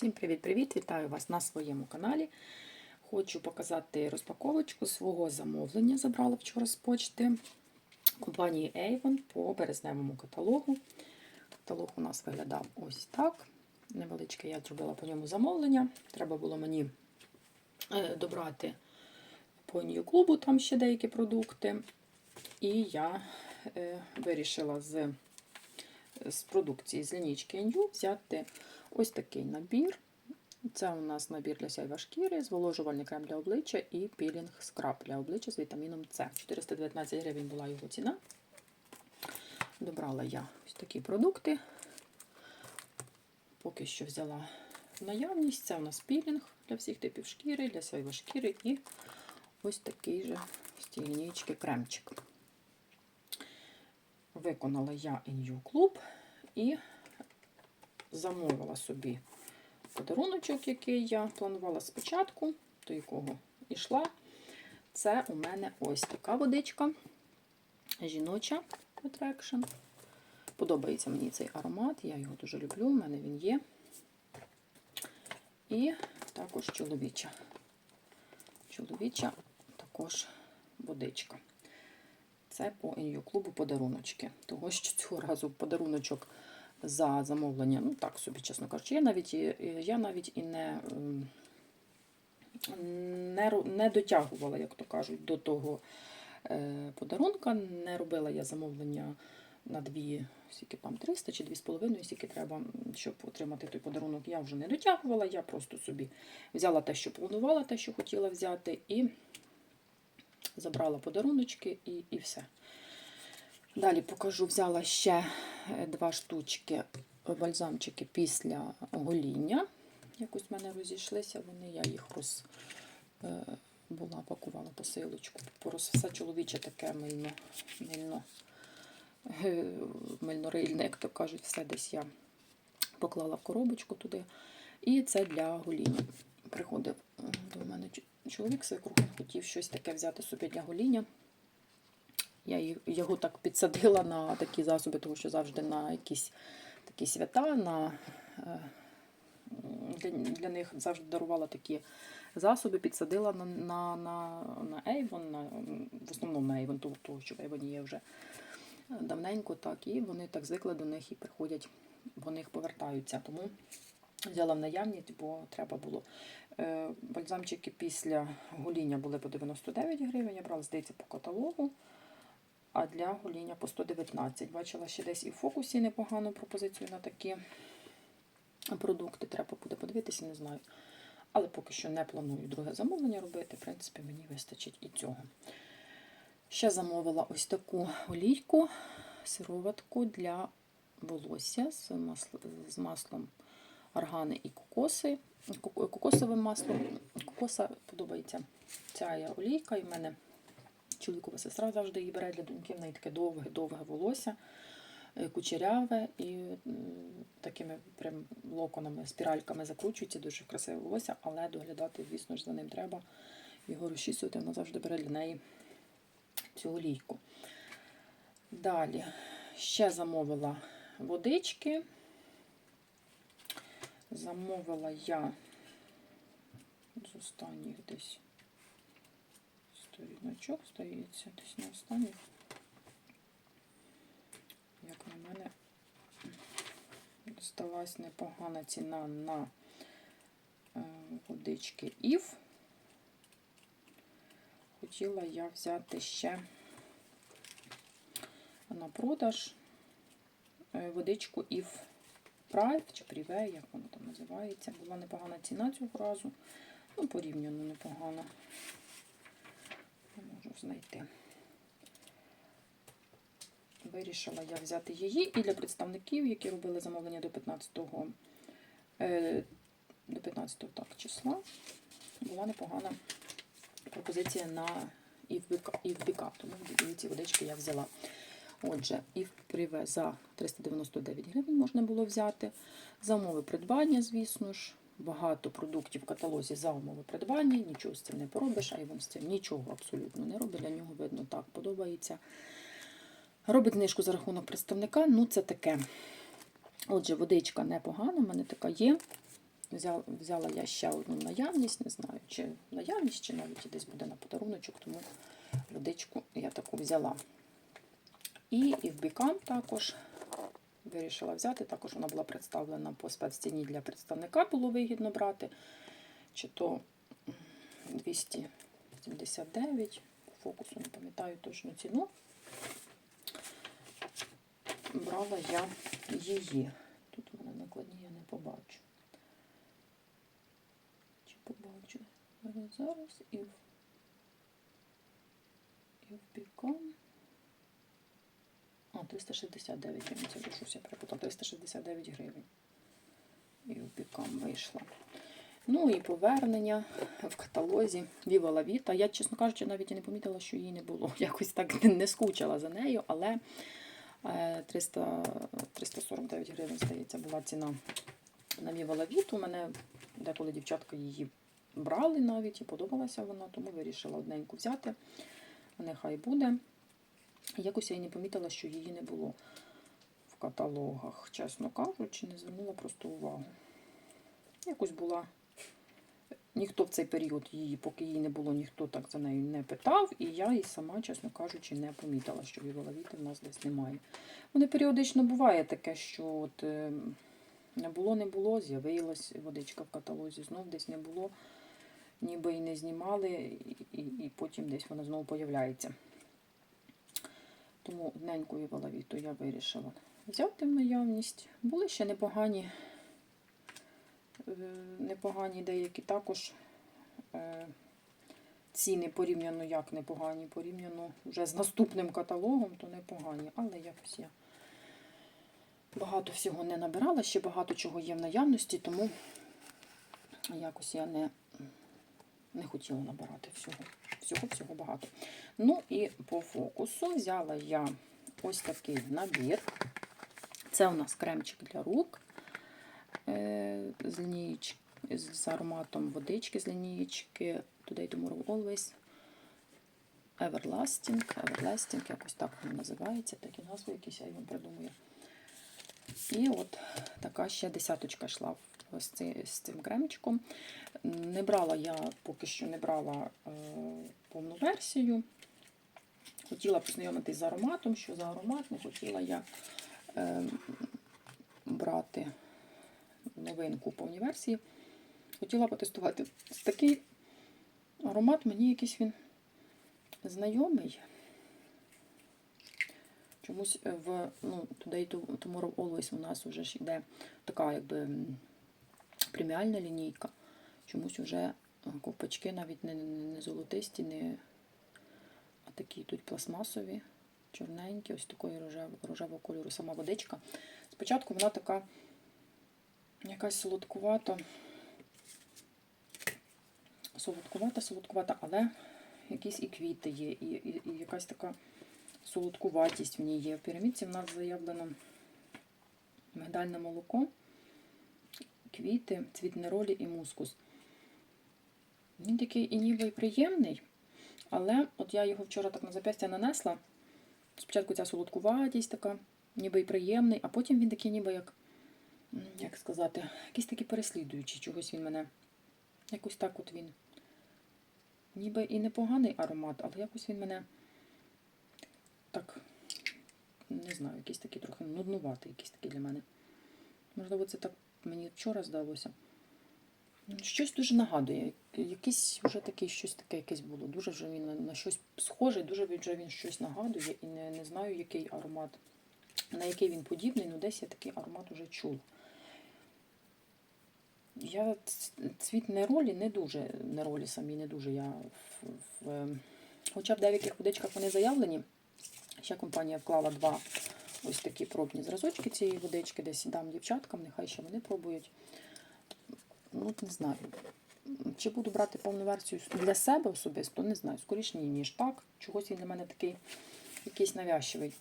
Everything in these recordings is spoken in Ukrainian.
Всім привіт-привіт! Вітаю вас на своєму каналі. Хочу показати розпаковочку свого замовлення. Забрала вчора з почти компанії Avon по березневому каталогу. Каталог у нас виглядав ось так. Невеличке я зробила по ньому замовлення. Треба було мені е, добрати по Нью клубу там ще деякі продукти. І я е, вирішила з, з продукції з лінічки Нью взяти ось такий набір. Це у нас набір для сяйва шкіри, зволожувальний крем для обличчя і пілінг скраб для обличчя з вітаміном С. 419 гривень була його ціна. Добрала я ось такі продукти. Поки що взяла наявність. Це у нас пілінг для всіх типів шкіри, для сяйва шкіри і ось такий же з кремчик. Виконала я Inju Club і замовила собі подаруночок, який я планувала спочатку, до якого йшла. Це у мене ось така водичка жіноча Attraction. Подобається мені цей аромат, я його дуже люблю, у мене він є. І також чоловіча. Чоловіча також водичка. Це по ін'ю клубу подаруночки. Того, що цього разу подаруночок за замовлення, ну так собі, чесно кажучи, я навіть, і- я навіть і не, ем, не, не дотягувала, як то кажуть, до того е, подарунка. Не робила я замовлення на дві, скільки там 300 чи 2,5, скільки треба, щоб отримати той подарунок. Я вже не дотягувала, я просто собі взяла те, що планувала, те, що хотіла взяти, і забрала подаруночки і, і все. Далі покажу, взяла ще е, два штучки бальзамчики після гоління. Якось в мене розійшлися вони, я їх роз е, була, пакувала посилочку. Порос все чоловіче таке мильно, мильно, е, мильнорильне, як то кажуть, все десь я поклала в коробочку туди. І це для гоління. Приходив е, до чоловік свекрух, хотів щось таке взяти собі для гоління. Я його так підсадила на такі засоби, тому що завжди на якісь такі свята, на, е, для, для них завжди дарувала такі засоби, підсадила на, на, на, на Avon, на, в основному на Avon, тому того, що в Avon є вже давненько, так, і вони так звикли до них і приходять, по них повертаються. Тому взяла в наявність, бо треба було. Е, Бальзамчики після гоління були по 99 гривень, я брала, здається, по каталогу. А для гоління по 119. Бачила ще десь і в фокусі непогану пропозицію на такі продукти. Треба буде подивитися, не знаю. Але поки що не планую друге замовлення робити. В принципі, мені вистачить і цього. Ще замовила ось таку олійку, сироватку для волосся з маслом органи і кокоси. Ко- Кокосовим маслом. Кокоса подобається ця олійка, і в мене чоловікова сестра завжди її бере для доньки. В неї таке довге-довге волосся, е, кучеряве і такими прям локонами, спіральками закручується, дуже красиве волосся, але доглядати, звісно ж, за ним треба його розчісувати. Вона завжди бере для неї цю олійку. Далі ще замовила водички. Замовила я з останніх десь сторіночок, здається, десь на останніх. Як на мене, здалась непогана ціна на е, водички Ів. Хотіла я взяти ще на продаж е, водичку Ів Прайв чи Пріве, як воно там називається. Була непогана ціна цього разу. Ну, порівняно непогана. Не можу знайти. Вирішила я взяти її і для представників, які робили замовлення до 15-го е, до 15 так, числа. Була непогана пропозиція на ІВБК, ІВБК, тому дві ці водички я взяла. Отже, і приве за 399 гривень можна було взяти. За умови придбання, звісно ж. Багато продуктів в каталозі за умови придбання, нічого з цим не поробиш, а й вам з цим нічого абсолютно не робить. Для нього видно так подобається. Робить знижку за рахунок представника, ну це таке. Отже, водичка непогана, в мене така є. взяла, взяла я ще одну наявність, не знаю, чи наявність, чи навіть десь буде на подаруночок, тому водичку я таку взяла. І, і в бікам також вирішила взяти. Також вона була представлена по спецціні для представника, було вигідно брати. Чи то 279, фокусу не пам'ятаю точну ціну. Брала я її. Тут у мене накладні я не побачу. Чи побачу? Зараз, і в, і в біком. А, 369 гривень, це вже перепутала. 369 гривень. І в бікам вийшла. Ну і повернення в каталозі Viva Vita. Я, чесно кажучи, навіть і не помітила, що її не було. Якось так не скучила за нею, але е, 300, 349 гривень, здається, була ціна на Viva La. У мене деколи дівчатка її брали навіть і подобалася вона, тому вирішила одненьку взяти. Нехай буде. Якось я і не помітила, що її не було в каталогах. Чесно кажучи, не звернула просто увагу. Якось була. Ніхто в цей період її, поки її не було, ніхто так за нею не питав, і я і сама, чесно кажучи, не помітила, що віволовіти в нас десь немає. Вони періодично буває таке, що от е, не було, не було, з'явилась водичка в каталозі, знов десь не було, ніби і не знімали, і, і, і потім десь вона знову появляється. Тому одненьку віволовіту я вирішила взяти в наявність. Були ще непогані е, непогані деякі також е, ціни порівняно як непогані, порівняно вже з наступним каталогом, то непогані, але якось я багато всього не набирала, ще багато чого є в наявності, тому якось я не, не хотіла набирати всього. Всього всього багато. Ну і по фокусу взяла я ось такий набір. Це у нас кремчик для рук е, з лінієчки, з ароматом водички з лінієчки Today Tomorrow Always. Everlasting, Everlasting, якось так воно називається, такі назви якісь я вам придумаю. І от така ще десяточка йшла з цим, з цим кремчиком. Не брала я поки що не брала е, повну версію. Хотіла познайомитись з ароматом, що за аромат, не хотіла я е, брати новинку повній версії. Хотіла потестувати такий аромат, мені якийсь він знайомий. Чомусь в ну, Today Tomorrow Always у нас вже ж йде така якби преміальна лінійка. Чомусь вже ковпачки навіть не, не золотисті, не а такі тут пластмасові, чорненькі, ось такої рожев, рожевого кольору сама водичка. Спочатку вона така якась солодкувата, солодкувата, солодкувата, але якісь і квіти є, і, і, і якась така солодкуватість в ній є. В пірамідці в нас заявлено мигдальне молоко, квіти, ролі і мускус. Він такий і ніби й приємний, але от я його вчора так на зап'ястя нанесла. Спочатку ця солодкуватість така, ніби й приємний, а потім він такий, ніби як, як сказати, якийсь такий переслідуючий. Чогось він мене. Якось так от він. Ніби і непоганий аромат, але якось він мене так, не знаю, якийсь такий трохи нуднуватий, якийсь такий для мене. Можливо, це так мені вчора здалося. Щось дуже нагадує. Якийсь вже такий щось таке якесь було. Дуже вже він на, щось схожий, дуже вже він щось нагадує і не, не знаю, який аромат, на який він подібний, але десь я такий аромат вже чула. Я цвіт неролі не дуже, неролі самі не дуже я в, в, хоча в деяких водичках вони заявлені. Ще компанія вклала два ось такі пробні зразочки цієї водички, десь дам дівчаткам, нехай ще вони пробують. Ну, не знаю. Чи буду брати повну версію для себе особисто, не знаю. Скоріше ні, ніж так. Чогось він для мене такий якийсь навязчивий.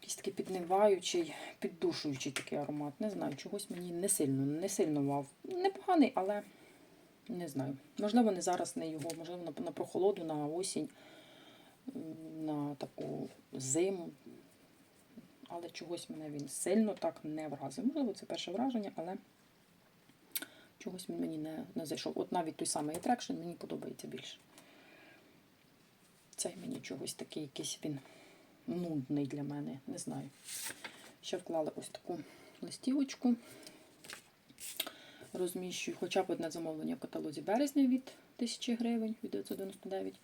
Якийсь такий підниваючий, піддушуючий такий аромат. Не знаю, чогось мені не сильно, не сильно вав. Непоганий, але не знаю. Можливо, не зараз не його, можливо, на, на прохолоду, на осінь, на таку зиму. Але чогось мене він сильно так не вразив. Можливо, це перше враження, але Чогось він мені не, не зайшов. От навіть той самий Attraction мені подобається більше. Цей мені чогось такий якийсь він нудний для мене, не знаю. Ще вклала ось таку листівочку. Розміщую хоча б одне замовлення в каталозі березня від 1000 гривень, від 999.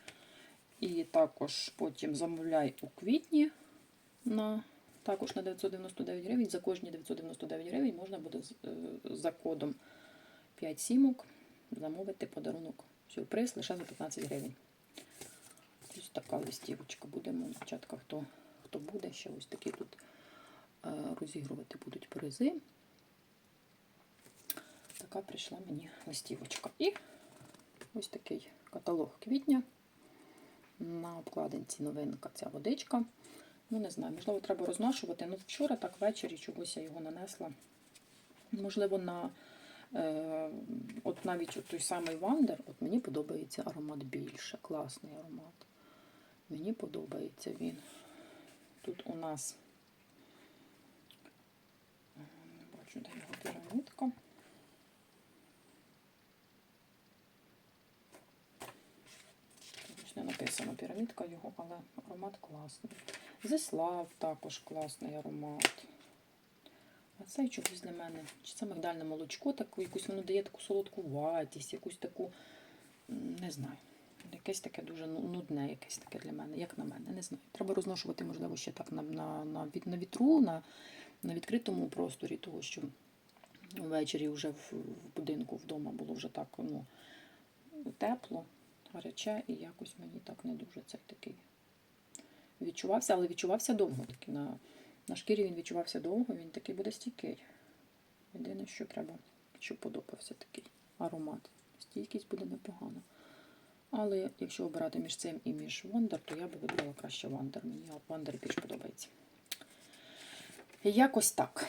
І також потім замовляй у квітні на також на 999 гривень. За кожні 999 гривень можна буде е, за кодом 5 сімок замовити подарунок. Сюрприз лише за 15 гривень. Ось така листівочка. Будемо, дівчатка, хто, хто буде, ще ось такі тут е, розігрувати будуть призи. Така прийшла мені листівочка. І ось такий каталог квітня. На обкладинці новинка ця водичка. Ну, не знаю, можливо, треба розношувати. Ну, вчора так ввечері чогось я його нанесла. Можливо, на е, от навіть от той самий Вандер, от мені подобається аромат більше. Класний аромат. Мені подобається він. Тут у нас не бачу, де його пірамідка. Не написано пірамідка його, але аромат класний. Зеслав також класний аромат. А цей чогось для мене. Чи це мигдальне молочко, таку, якусь воно дає таку солодку ватість, якусь таку, не знаю. Якесь таке дуже ну- нудне, якесь таке для мене, як на мене, не знаю. Треба розношувати, можливо, ще так на, на, на, на вітру, на, на відкритому просторі, того, що ввечері вже в, в будинку вдома було вже так ну, тепло, гаряче, і якось мені так не дуже цей такий відчувався, але відчувався довго. Такий на, на шкірі він відчувався довго, він такий буде стійкий. Єдине, що треба, щоб подобався такий аромат. Стійкість буде непогана. Але якщо обирати між цим і між Wonder, то я би вибрала краще Wonder. Мені Wonder більш подобається. Якось так.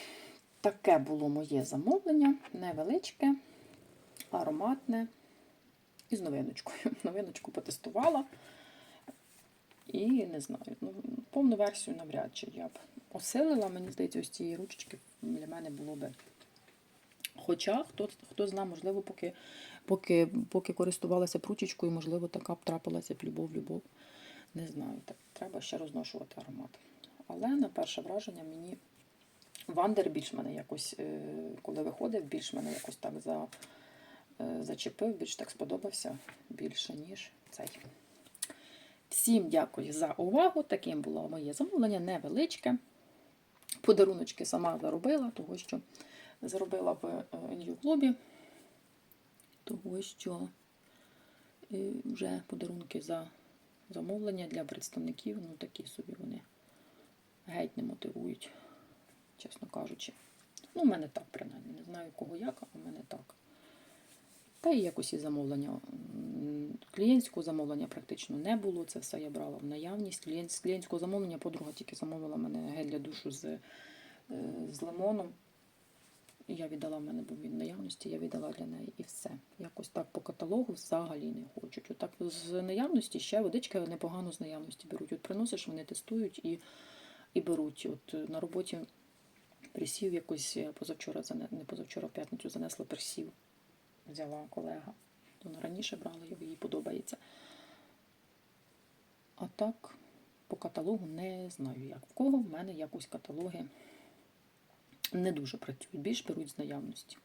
Таке було моє замовлення. Невеличке, ароматне. І з новиночкою. Новиночку потестувала. І не знаю, ну, повну версію навряд чи я б осилила, мені здається, ось цієї ручечки для мене було би. Хоча, хто, хто знає, можливо, поки, поки, поки користувалася пручечкою, можливо, така б трапилася б любов-любов. Не знаю, так треба ще розношувати аромат. Але на перше враження мені Вандер більш мене якось, е, коли виходив, більш мене якось так за, е, зачепив, більш так сподобався більше, ніж цей. Всім дякую за увагу. Таким було моє замовлення, невеличке. Подаруночки сама заробила, того що заробила в Нью клубі, того що е, вже подарунки за замовлення для представників, ну такі собі вони геть не мотивують, чесно кажучи. Ну, у мене так, принаймні. Не знаю, кого як, а у мене так. Та і якось і замовлення. Клієнтського замовлення практично не було. Це все я брала в наявність. З клієнтського замовлення подруга тільки замовила мене гель для душу з, е, з лимоном. Я віддала в мене був він в наявності, я віддала для неї і все. Якось так по каталогу взагалі не хочуть. Отак з наявності ще водички непогано з наявності беруть. От приносиш, вони тестують і, і беруть. От е, на роботі присів якось позавчора, не позавчора, в п'ятницю занесла присів. Взяла колега. Вона раніше брала його, їй подобається. А так, по каталогу не знаю як. В кого в мене якось каталоги не дуже працюють, більш беруть з наявності.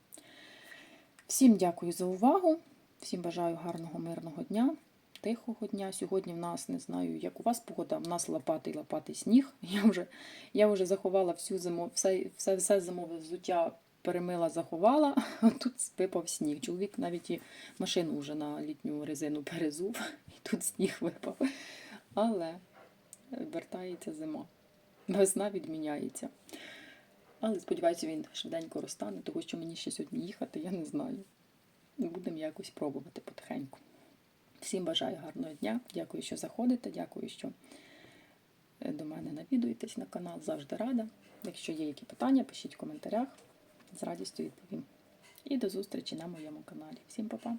Всім дякую за увагу. Всім бажаю гарного, мирного дня, тихого дня. Сьогодні в нас не знаю, як у вас погода, в нас лопатий лопатий сніг. Я вже, я вже заховала всю зиму, все, все, все зимове взуття перемила, заховала, а тут випав сніг. Чоловік навіть і машину вже на літню резину перезув, і тут сніг випав. Але вертається зима. Весна відміняється. Але сподіваюся, він швиденько розтане, тому що мені ще сьогодні їхати, я не знаю. Будемо якось пробувати потихеньку. Всім бажаю гарного дня. Дякую, що заходите. Дякую, що е, до мене навідуєтесь на канал. Завжди рада. Якщо є які питання, пишіть в коментарях. З радістю відповім. І до зустрічі на моєму каналі. Всім па-па!